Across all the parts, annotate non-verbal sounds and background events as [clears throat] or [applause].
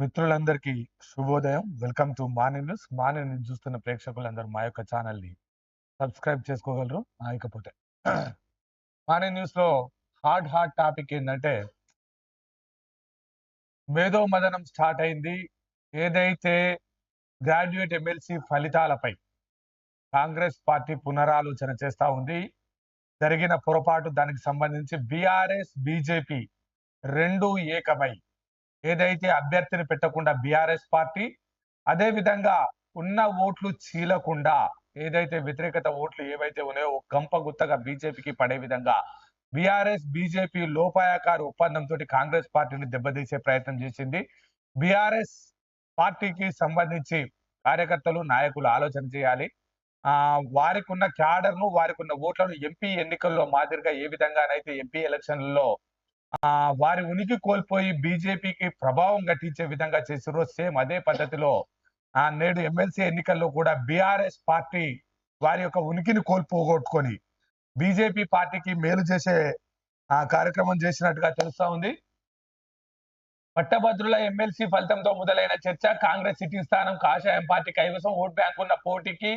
మిత్రులందరికీ శుభోదయం. Welcome to morning news. Morning news చూస్తున్న ప్రేక్షకులందరూ మా యొక్క ఛానల్ని సబ్స్క్రైబ్ చేసుకోగలరు ఇకపోతే మార్నింగ్ న్యూస్లో హార్డ్ హార్డ్ టాపిక్ ఏంటంటే మేధో మదనం స్టార్ట్ అయింది. ఏదైతే గ్రాడ్యుయేట్ ఎమ్మెల్సీ ఫలితాలపై కాంగ్రెస్ పార్టీ పునరాలోచన చేస్తా ఉంది జరిగిన పొరపాటు దానికి సంబంధించి బీఆర్ఎస్ బీజేపీ రెండు ఏకమై ఏదైతే అభ్యర్థిని పెట్టకుండా బీఆర్ఎస్ పార్టీ అదే విధంగా ఉన్న ఓట్లు చీలకుండా ఏదైతే వ్యతిరేకత ఓట్లు ఏవైతే ఉన్నాయో గంప గుత్తగా బీజేపీకి పడే విధంగా బీఆర్ఎస్ బీజేపీ లోపాయకారు ఒప్పందంతో కాంగ్రెస్ పార్టీని దెబ్బతీసే ప్రయత్నం చేసింది. బీఆర్ఎస్ పార్టీకి సంబంధించి కార్యకర్తలు నాయకులు ఆలోచన చేయాలి. ఆ వారికి ఉన్న క్యాడర్ను వారికి ఉన్న ఓట్లను ఎంపీ ఎన్నికల్లో మాదిరిగా ఏ విధంగానైతే ఎంపీ ఎలక్షన్లలో వారి ఉనికి కోల్పోయి బీజేపీకి ప్రభావం గట్టించే విధంగా చేసిరో సేమ్ అదే పద్ధతిలో ఆ నేడు ఎమ్మెల్సీ ఎన్నికల్లో కూడా బీఆర్ఎస్ పార్టీ వారి యొక్క ఉనికిని కోల్పోగొట్టుకొని బీజేపీ పార్టీకి మేలు చేసే ఆ కార్యక్రమం చేసినట్టుగా తెలుస్తా ఉంది. పట్టభద్రుల ఎమ్మెల్సీ ఫలితంతో మొదలైన చర్చ కాంగ్రెస్ సిట్టింగ్ స్థానం కాషాయం పార్టీ కైవసం ఓట్ బ్యాంక్ ఉన్న పోటీకి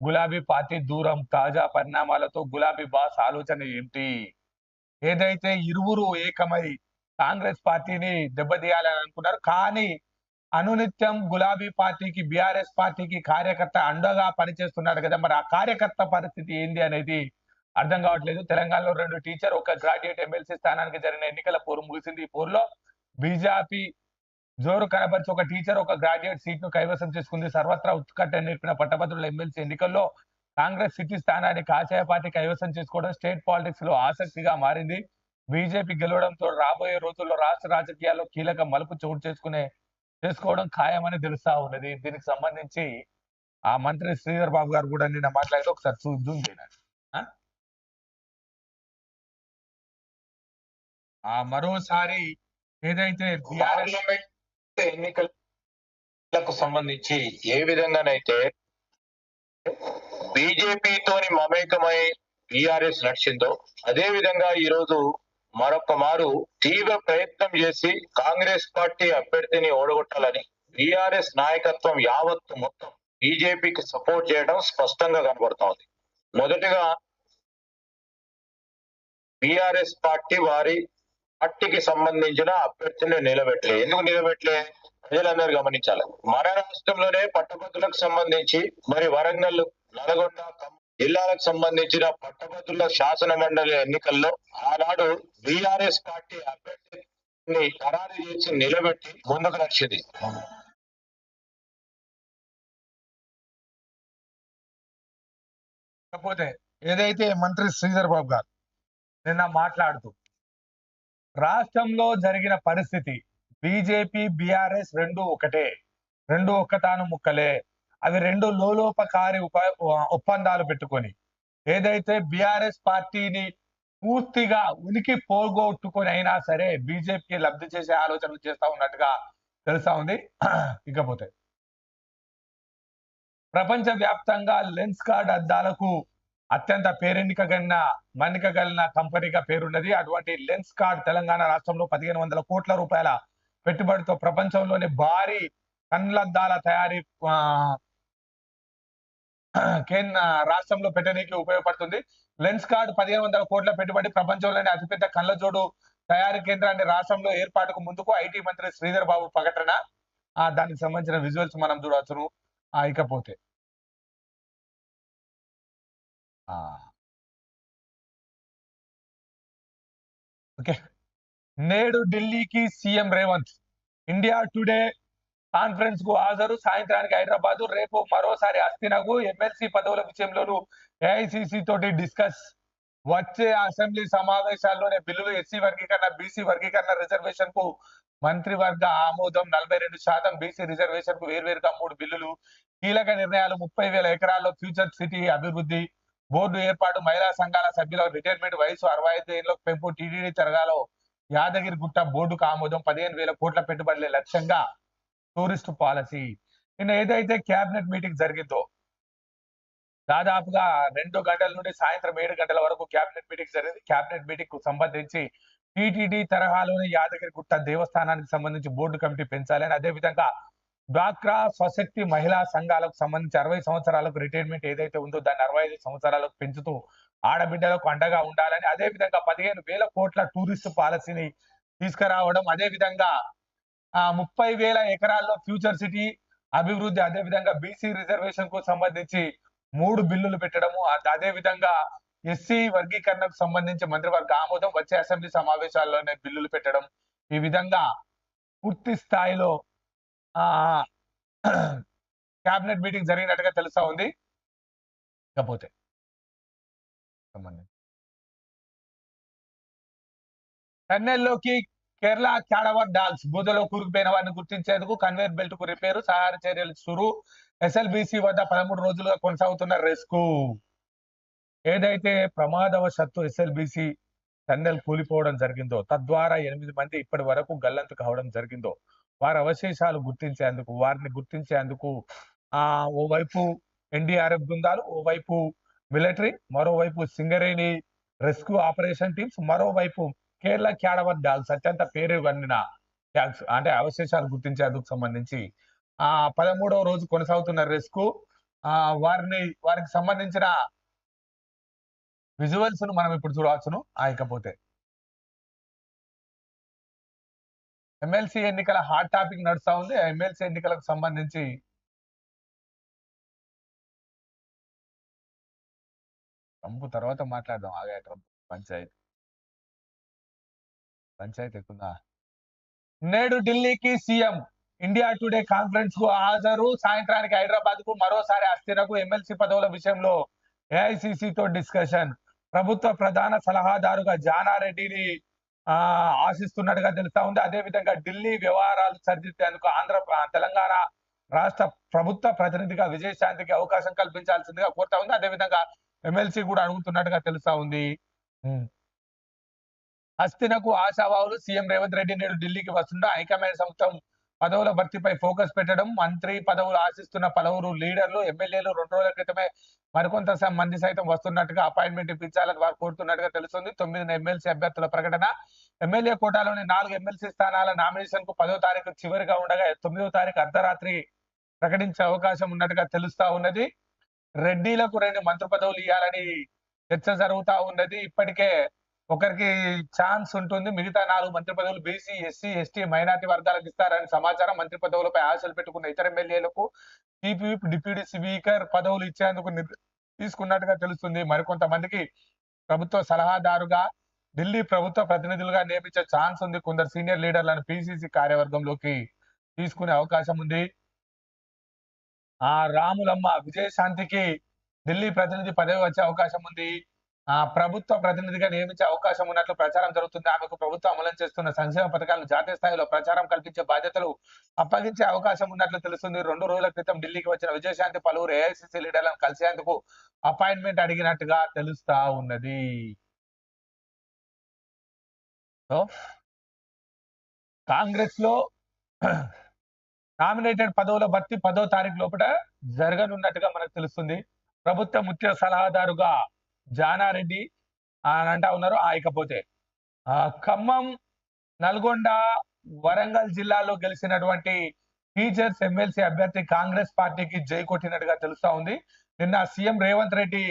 గులాబీ పార్టీ దూరం. తాజా పరిణామాలతో గులాబీ బాస్ ఆలోచన ఏంటి? ఏదైతే ఇరువురు ఏకమై కాంగ్రెస్ పార్టీని దెబ్బతీయాలని అనుకున్నారు కానీ అనునిత్యం గులాబీ పార్టీకి బీఆర్ఎస్ పార్టీకి కార్యకర్త అండగా పనిచేస్తున్నాడు కదా మరి ఆ కార్యకర్త పరిస్థితి ఏంది అనేది అర్థం కావట్లేదు. తెలంగాణలో రెండు టీచర్ ఒక గ్రాడ్యుయేట్ ఎమ్మెల్సీ స్థానానికి జరిగిన ఎన్నికల పోరు ముగిసింది. ఈ పోరులో బీజేపీ జోరు కనబరిచి ఒక టీచర్ ఒక గ్రాడ్యుయేట్ సీట్ను కైవసం చేసుకుంది. సర్వత్రా ఉత్కట్ట నేర్పిన పట్టభద్రుల ఎమ్మెల్సీ ఎన్నికల్లో కాంగ్రెస్ సిటీ స్థానాన్ని కాషాయ పార్టీ కైవసం చేసుకోవడం స్టేట్ పాలిటిక్స్లో ఆసక్తిగా మారింది. బీజేపీ గెలవడంతో రాబోయే రోజుల్లో రాష్ట్ర రాజకీయాల్లో కీలక మలుపు చోటు చేసుకునే చేసుకోవడం ఖాయమని తెలుస్తా ఉన్నది. దీనికి సంబంధించి ఆ మంత్రి శ్రీధర్ బాబు గారు కూడా నిన్న మాట్లాడితే ఒకసారి చూద్దాం జూమ్ ఆ? మరోసారి ఏదైతే ఎన్నికలకు సంబంధించి ఏ విధంగానైతే బీజేపీతోని మమేకమై బీఆర్ఎస్ నడిచిందో అదే విధంగా ఈ రోజు మరొక మారు తీవ్ర ప్రయత్నం చేసి కాంగ్రెస్ పార్టీ అభ్యర్థిని ఓడగొట్టాలని టిఆర్ఎస్ నాయకత్వం యావత్తు మొత్తం బీజేపీకి సపోర్ట్ చేయడం స్పష్టంగా కనబడుతోంది మొదటిగా బీఆర్ఎస్ పార్టీ వారి పార్టీకి సంబంధించిన అభ్యర్థిని నిలబెట్టలే. ఎందుకు నిలబెట్టలే? ప్రజలందరూ గమనించాలి. మన రాష్ట్రంలోనే పట్టభద్రులకు సంబంధించి మరి వరంగల్ నల్గొండ జిల్లాలకు సంబంధించిన పట్టభద్రుల శాసన మండలి ఎన్నికల్లో ఆనాడు బీఆర్ఎస్ పార్టీ అభ్యర్థిని ఖరారు చేసి నిలబెట్టి ముందుకు నచ్చింది కాకపోతే ఏదైతే మంత్రి శ్రీధర్ బాబు గారు నిన్న మాట్లాడుతూ రాష్ట్రంలో జరిగిన పరిస్థితి బీజేపీ బీఆర్ఎస్ రెండు ఒకటే. రెండు ఒక్కతాను ముక్కలే. అవి రెండు లోలోపకారి ఉప ఒప్పందాలు పెట్టుకొని. ఏదైతే బీఆర్ఎస్ పార్టీని పూర్తిగా ఉనికి పోగొట్టుకొని అయినా సరే బీజేపీకి లబ్ధి చేసే ఆలోచనలు చేస్తా ఉన్నట్టుగా తెలుసా ఉంది. [clears throat] ఇకపోతే. ప్రపంచ వ్యాప్తంగా లెన్స్ కార్డ్ అద్దాలకు అత్యంత పేరెన్నిక గలిన మన్నిక గలిన కంపెనీగా పేరున్నది అటువంటి లెన్స్ కార్డ్ తెలంగాణ రాష్ట్రంలో పదిహేను వందల కోట్ల రూపాయల పెట్టుబడితో ప్రపంచంలోని భారీ కళ్ళద్దాల తయారీ కేంద్ర రాష్ట్రంలో పెట్టడానికి ఉపయోగపడుతుంది. లెన్స్ కార్డ్ పదిహేను వందల కోట్ల పెట్టుబడి ప్రపంచంలోని అతిపెద్ద కళ్ళజోడు తయారీ కేంద్రాన్ని రాష్ట్రంలో ఏర్పాటుకు ముందుకు ఐటీ మంత్రి శ్రీధర్ బాబు ప్రకటన. ఆ దానికి సంబంధించిన విజువల్స్ మనం చూడవచ్చును. ఆ ఇకపోతే. ఓకే. నేడు ఢిల్లీకి సీఎం రేవంత్. ఇండియా టుడే కాన్ఫరెన్స్కు హాజరు. సాయంత్రానికి హైదరాబాద్ రేపు మరోసారి అస్థినకు ఎమ్మెల్సీ పదవుల విషయంలోనూ ఏఐసిసి తోటి డిస్కస్ వచ్చే అసెంబ్లీ సమావేశాల్లోనే బిల్లులు ఎస్సీ వర్గీకరణ బీసీ వర్గీకరణ రిజర్వేషన్కు మంత్రివర్గ ఆమోదం. నలభై రెండు శాతం బీసీ రిజర్వేషన్కు వేర్వేరుగా మూడు బిల్లులు. కీలక నిర్ణయాలు ముప్పై వేల ఎకరాల్లో ఫ్యూచర్ సిటీ అభివృద్ధి బోర్డు ఏర్పాటు. మహిళా సంఘాల సభ్యుల రిటైర్మెంట్ వయసు అరవై ఐదు ఏళ్ళకు పెంపు. టీడీడీ తరగాలో యాదగిరి గుట్ట బోర్డుకు ఆమోదం పదిహేను వేల కోట్ల పెట్టుబడులే లక్ష్యంగా టూరిస్ట్ పాలసీ. నిన్న ఏదైతే కేబినెట్ మీటింగ్ జరిగిందో దాదాపుగా రెండు గంటల నుండి సాయంత్రం ఏడు గంటల వరకు కేబినెట్ మీటింగ్ జరిగింది. కేబినెట్ మీటింగ్కు సంబంధించి టీటీడీ తరహాలోని యాదగిరి గుట్ట దేవస్థానానికి సంబంధించి బోర్డు కమిటీ పెంచాలని అదేవిధంగా డ్వాక్రా స్వశక్తి మహిళా సంఘాలకు సంబంధించి అరవై సంవత్సరాలకు రిటైర్మెంట్ ఏదైతే ఉందో దాన్ని అరవై ఐదు సంవత్సరాలకు పెంచుతూ ఆడబిడ్డలకు అండగా ఉండాలని అదే విధంగా పదిహేను వేల కోట్ల టూరిస్ట్ పాలసీని తీసుకురావడం అదే విధంగా ఆ ముప్పై వేల ఎకరాల్లో ఫ్యూచర్ సిటీ అభివృద్ధి అదే విధంగా బీసీ రిజర్వేషన్కు సంబంధించి మూడు బిల్లులు పెట్టడము అదే విధంగా ఎస్సీ వర్గీకరణకు సంబంధించి మంత్రివర్గ ఆమోదం వచ్చే అసెంబ్లీ సమావేశాల్లోనే బిల్లులు పెట్టడం ఈ విధంగా పూర్తి స్థాయిలో ఆ క్యాబినెట్ మీటింగ్ జరిగినట్టుగా తెలుస్తా ఉంది. ఇకపోతే సంబంధించి చెన్నైలోకి కేరళ క్యాడవర్ డాల్స్ బుధలో కూరుకుపోయిన వారిని గుర్తించేందుకు కన్వేర్ బెల్ట్కు రిపేరు సహాయ చర్యలు సురు ఎస్ఎల్బిసి వద్ద పదమూడు రోజులుగా కొనసాగుతున్న రెస్క్యూ ఏదైతే ప్రమాదవశత్తు ఎస్ఎల్బిసి టన్నెల్ కూలిపోవడం జరిగిందో తద్వారా ఎనిమిది మంది ఇప్పటి వరకు గల్లంతు కావడం జరిగిందో వారి అవశేషాలు గుర్తించేందుకు వారిని గుర్తించేందుకు ఆ ఓవైపు ఎన్డీఆర్ఎఫ్ బృందాలు ఓవైపు మిలిటరీ మరోవైపు సింగరేణి రెస్క్యూ ఆపరేషన్ టీమ్స్ మరోవైపు కేరళ క్యాడవర్ డాల్స్ అత్యంత పేరు వండిన డాల్స్ అంటే అవశేషాలు గుర్తించేందుకు సంబంధించి ఆ పదమూడవ రోజు కొనసాగుతున్న రెస్క్యూ ఆ వారిని వారికి సంబంధించిన విజువల్స్ను మనం ఇప్పుడు చూడవచ్చును. ఆ ఇకపోతే ఎమ్మెల్సీ ఎన్నికల హాట్ టాపిక్ నడుస్తా ఉంది. ఎమ్మెల్సీ ఎన్నికలకు సంబంధించి ట్రంప్ తర్వాత మాట్లాడదాం. ఆగా ట్రంప్ పంచాయతీ. పంచాయతీ ఎక్కుందా నేడు ఢిల్లీకి సీఎం. ఇండియా టుడే కాన్ఫరెన్స్కు హాజరు. సాయంత్రానికి హైదరాబాద్కు మరోసారి అస్థిరకు ఎమ్మెల్సీ పదవుల విషయంలో ఏఐసిసితో డిస్కషన్. ప్రభుత్వ ప్రధాన సలహాదారుగా జానారెడ్డిని ఆ ఆశిస్తున్నట్టుగా తెలుస్తా ఉంది. అదే విధంగా ఢిల్లీ వ్యవహారాలు సరిదిద్దేందుకు ఆంధ్ర తెలంగాణ రాష్ట్ర ప్రభుత్వ ప్రతినిధిగా విజయశాంతికి అవకాశం కల్పించాల్సిందిగా కోరుతా ఉంది. అదే విధంగా ఎమ్మెల్సీ కూడా అడుగుతున్నట్టుగా తెలుస్తా ఉంది. హస్తినకు ఆశావాహులు సీఎం రేవంత్ రెడ్డి నేడు ఢిల్లీకి వస్తుండగా హైకమాండ్ సంస్థ పదవుల భర్తీపై ఫోకస్ పెట్టడం మంత్రి పదవులు ఆశిస్తున్న పలువురు లీడర్లు ఎమ్మెల్యేలు రెండు రోజుల క్రితమే మరికొంత మంది సైతం వస్తున్నట్టుగా అపాయింట్మెంట్ ఇప్పించాలని వారు కోరుతున్నట్టుగా తెలుస్తుంది. తొమ్మిది ఎమ్మెల్సీ అభ్యర్థుల ప్రకటన. ఎమ్మెల్యే కోటాలోని నాలుగు ఎమ్మెల్సీ స్థానాల నామినేషన్కు పదో తారీఖు చివరిగా ఉండగా తొమ్మిదో తారీఖు అర్ధరాత్రి ప్రకటించే అవకాశం ఉన్నట్టుగా తెలుస్తా ఉన్నది. రెడ్డిలకు రెండు మంత్రి పదవులు ఇవ్వాలని చర్చ జరుగుతూ ఉన్నది. ఇప్పటికే ఒకరికి ఛాన్స్ ఉంటుంది. మిగతా నాలుగు మంత్రి పదవులు బీసీ ఎస్సీ ఎస్టీ మైనార్టీ వర్గాలకు ఇస్తారని సమాచారం మంత్రి పదవులపై ఆశలు పెట్టుకున్న ఇతర ఎమ్మెల్యేలకు చీఫ్ డిప్యూటీ స్పీకర్ పదవులు ఇచ్చేందుకు నిర్- తీసుకున్నట్టుగా తెలుస్తుంది. మరికొంతమందికి ప్రభుత్వ సలహాదారుగా ఢిల్లీ ప్రభుత్వ ప్రతినిధులుగా నియమించే ఛాన్స్ ఉంది. కొందరు సీనియర్ లీడర్లను పిసిసి కార్యవర్గంలోకి తీసుకునే అవకాశం ఉంది. ఆ రాములమ్మ విజయశాంతికి ఢిల్లీ ప్రతినిధి పదవి వచ్చే అవకాశం ఉంది. ఆ ప్రభుత్వ ప్రతినిధిగా నియమించే అవకాశం ఉన్నట్లు ప్రచారం జరుగుతుంది. ఆమెకు ప్రభుత్వం అమలు చేస్తున్న సంక్షేమ పథకాలను జాతీయ స్థాయిలో ప్రచారం కల్పించే బాధ్యతలు అప్పగించే అవకాశం ఉన్నట్లు తెలుస్తుంది. రెండు రోజుల క్రితం ఢిల్లీకి వచ్చిన విజయశాంతి పలువురు ఏఐసిసి లీడర్లను కలిసేందుకు అపాయింట్మెంట్ అడిగినట్టుగా తెలుస్తా ఉన్నది. కాంగ్రెస్లో నామినేటెడ్ పదవుల భర్తీ పదో తారీఖు లోపల జరగనున్నట్టుగా మనకు తెలుస్తుంది. ప్రభుత్వ ముఖ్య సలహాదారుగా జానారెడ్డి అని అంటా ఉన్నారు. ఆ ఇకపోతే ఖమ్మం నల్గొండ వరంగల్ జిల్లాలో గెలిచినటువంటి టీచర్స్ ఎమ్మెల్సీ అభ్యర్థి కాంగ్రెస్ పార్టీకి జై కొట్టినట్టుగా తెలుస్తా ఉంది. నిన్న సీఎం రేవంత్ రెడ్డి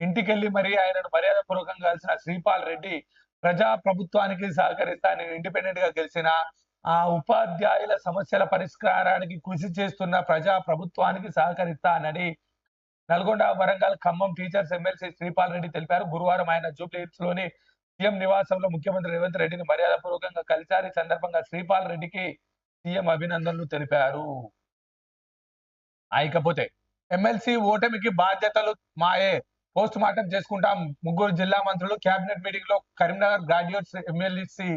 ఇంటికెళ్ళి మరి ఆయనను మర్యాద పూర్వకంగా కలిసిన శ్రీపాల్ రెడ్డి ప్రజా ప్రభుత్వానికి సహకరిస్తా నేను ఇండిపెండెంట్గా గెలిచిన ఆ ఉపాధ్యాయుల సమస్యల పరిష్కారానికి కృషి చేస్తున్న ప్రజా ప్రభుత్వానికి సహకరిస్తానని నల్గొండ వరంగల్ ఖమ్మం టీచర్స్ ఎమ్మెల్సీ శ్రీపాల్ రెడ్డి తెలిపారు. గురువారం ఆయన జూబ్లీహిల్స్లోని సీఎం నివాసంలో ముఖ్యమంత్రి రేవంత్ రెడ్డిని మర్యాద పూర్వకంగా కలిశారు సందర్భంగా శ్రీపాల్ రెడ్డికి సీఎం అభినందనలు తెలిపారు. ఇకపోతే ఎమ్మెల్సీ ఓటమికి బాధ్యతలు మాయే పోస్ట్ మార్టం చేసుకుంటాం. ముగ్గురు జిల్లా మంత్రులు కేబినెట్ మీటింగ్లో కరీంనగర్ గ్రాడ్యుయేట్స్ ఎమ్మెల్సీ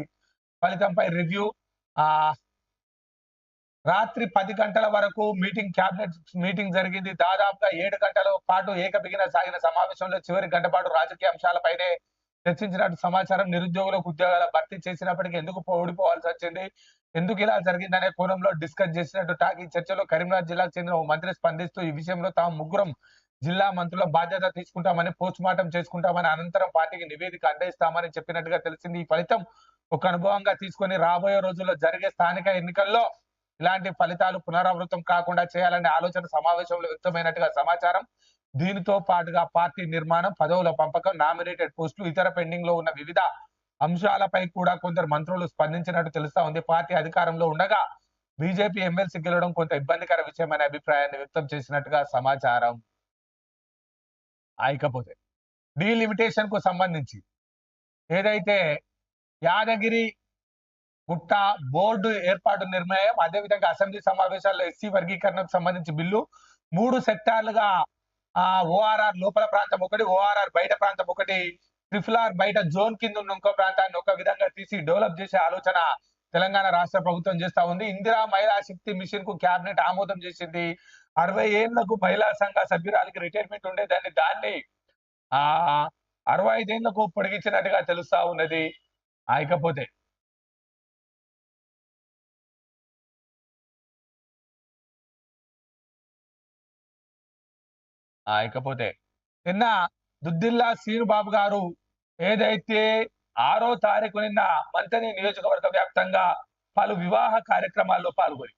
ఫలితంపై రివ్యూ రాత్రి పది గంటల వరకు మీటింగ్ క్యాబినెట్ మీటింగ్ జరిగింది. దాదాపుగా ఏడు గంటల పాటు ఏకబిగిన సాగిన సమావేశంలో చివరి గంట పాటు రాజకీయ అంశాలపైనే చర్చించినట్టు సమాచారం నిరుద్యోగులకు ఉద్యోగాల భర్తీ చేసినప్పటికీ ఎందుకు ఓడిపోవాల్సి వచ్చింది? ఎందుకు ఇలా జరిగిందనే కోణంలో డిస్కస్ చేసినట్టు టాక్ ఈ చర్చలో కరీంనగర్ జిల్లాకు చెందిన ఓ మంత్రి స్పందిస్తూ ఈ విషయంలో తాము ముగ్గురం జిల్లా మంత్రుల బాధ్యత తీసుకుంటామని పోస్ట్ మార్టం చేసుకుంటామని అనంతరం పార్టీకి నివేదిక అందిస్తామని చెప్పినట్టుగా తెలిసింది. ఈ ఫలితం ఒక అనుభవంగా తీసుకొని రాబోయే రోజుల్లో జరిగే స్థానిక ఎన్నికల్లో ఇలాంటి ఫలితాలు పునరావృతం కాకుండా చేయాలనే ఆలోచన సమావేశంలో వ్యక్తమైనట్టుగా సమాచారం. దీనితో పాటుగా పార్టీ నిర్మాణం పదవుల పంపకం నామినేటెడ్ పోస్టులు ఇతర పెండింగ్లో ఉన్న వివిధ అంశాలపై కూడా కొందరు మంత్రులు స్పందించినట్టు తెలుస్తా ఉంది. పార్టీ అధికారంలో ఉండగా బీజేపీ ఎమ్మెల్సీ గెలవడం కొంత ఇబ్బందికర విషయమనే అభిప్రాయాన్ని వ్యక్తం చేసినట్టుగా సమాచారం. అయికపోతే డీలిమిటేషన్కు సంబంధించి ఏదైతే యాదగిరి గుట్ట బోర్డు ఏర్పాటు నిర్ణయం. అదేవిధంగా అసెంబ్లీ సమావేశాల్లో ఎస్సీ వర్గీకరణకు సంబంధించి బిల్లు. మూడు సెక్టార్లుగా ఆ ఓఆర్ఆర్ లోపల ప్రాంతం ఒకటి ఓఆర్ఆర్ బయట ప్రాంతం ఒకటి ట్రిఫుల్ ఆర్ బయట జోన్ కింద ఉన్న ఇంకో ప్రాంతాన్ని ఒక విధంగా తీసి డెవలప్ చేసే ఆలోచన తెలంగాణ రాష్ట్ర ప్రభుత్వం చేస్తా ఉంది. ఇందిరా మహిళా శక్తి మిషన్కు కేబినెట్ ఆమోదం చేసింది. అరవై ఏళ్ళకు మహిళా సంఘ సభ్యురాలకి రిటైర్మెంట్ ఉండేదాన్ని దాన్ని ఆ అరవై ఐదేళ్ళకు పొడిగించినట్టుగా తెలుస్తా ఉన్నది. ఆయకపోతే ఆయకపోతే నిన్న దుద్దిల్లా సీనుబాబు గారు ఏదైతే ఆరో తారీఖు నిన్న మంతని నియోజకవర్గ వ్యాప్తంగా పలు వివాహ కార్యక్రమాల్లో పాల్గొని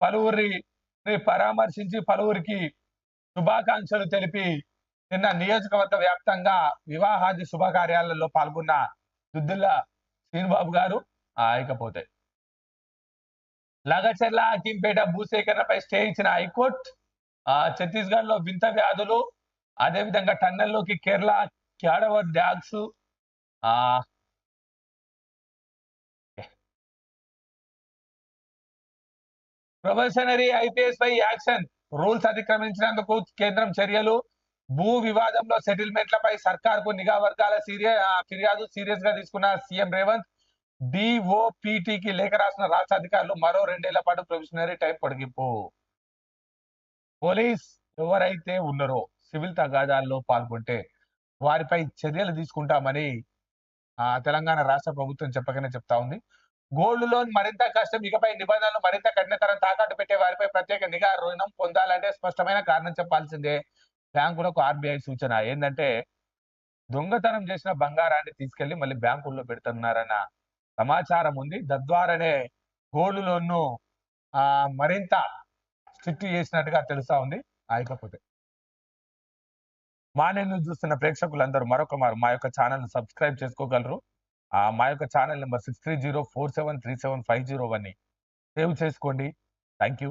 పలువురిని పరామర్శించి పలువురికి శుభాకాంక్షలు తెలిపి నిన్న నియోజకవర్గ వ్యాప్తంగా వివాహాది శుభకార్యాలలో పాల్గొన్న దుద్దిల్లా శ్రీనుబాబు గారు ఆయకపోతే లగచర్ల అకింపేట భూసేకరణపై స్టే ఇచ్చిన హైకోర్టు ఛత్తీస్గఢ్లో వింత వ్యాధులు అదే విధంగా టన్నెల్లోకి కేరళ క్యాడవర్ డ్యాగ్స్ ఆ ప్రొఫెషనరీ ఐపీఎస్ పై యాక్షన్ రూల్స్ అతిక్రమించినందుకు కేంద్రం చర్యలు. భూ వివాదంలో సెటిల్మెంట్లపై సర్కార్కు నిఘా వర్గాల సీరియస్ ఫిర్యాదు సీరియస్గా తీసుకున్న సీఎం రేవంత్ డిఓపిటికి లేఖ రాసిన రాష్ట్ర అధికారులు మరో రెండేళ్ళ పాటు ప్రొఫెషనరీ టైం పొడిగింపు. పోలీస్ ఎవరైతే ఉన్నారో సివిల్ తగాదాల్లో పాల్గొంటే వారిపై చర్యలు తీసుకుంటామని ఆ తెలంగాణ రాష్ట్ర ప్రభుత్వం చెప్పకనే చెప్తా ఉంది. గోల్డ్ లోన్ మరింత కష్టం ఇకపై నిబంధనలు మరింత కఠినతరం తాకట్టు పెట్టే వారిపై ప్రత్యేక నిఘా రుణం పొందాలంటే స్పష్టమైన కారణం చెప్పాల్సిందే. బ్యాంకులకు ఆర్బీఐ సూచన. ఏంటంటే దొంగతనం చేసిన బంగారాన్ని తీసుకెళ్ళి మళ్ళీ బ్యాంకుల్లో పెడుతున్నారన్న సమాచారం ఉంది. తద్వారానే గోల్డ్ లోన్ను ఆ మరింత స్ట్రిక్ట్ చేసినట్టుగా తెలుస్తా ఉంది. ఆయకపోతే మా నేను చూస్తున్న ప్రేక్షకులందరూ మరొక మారు మా యొక్క ఛానల్ సబ్స్క్రైబ్ చేసుకోగలరు. ఆ మా యొక్క channel number six three zero four seven three seven five zero one save చేసుకోండి. Thank you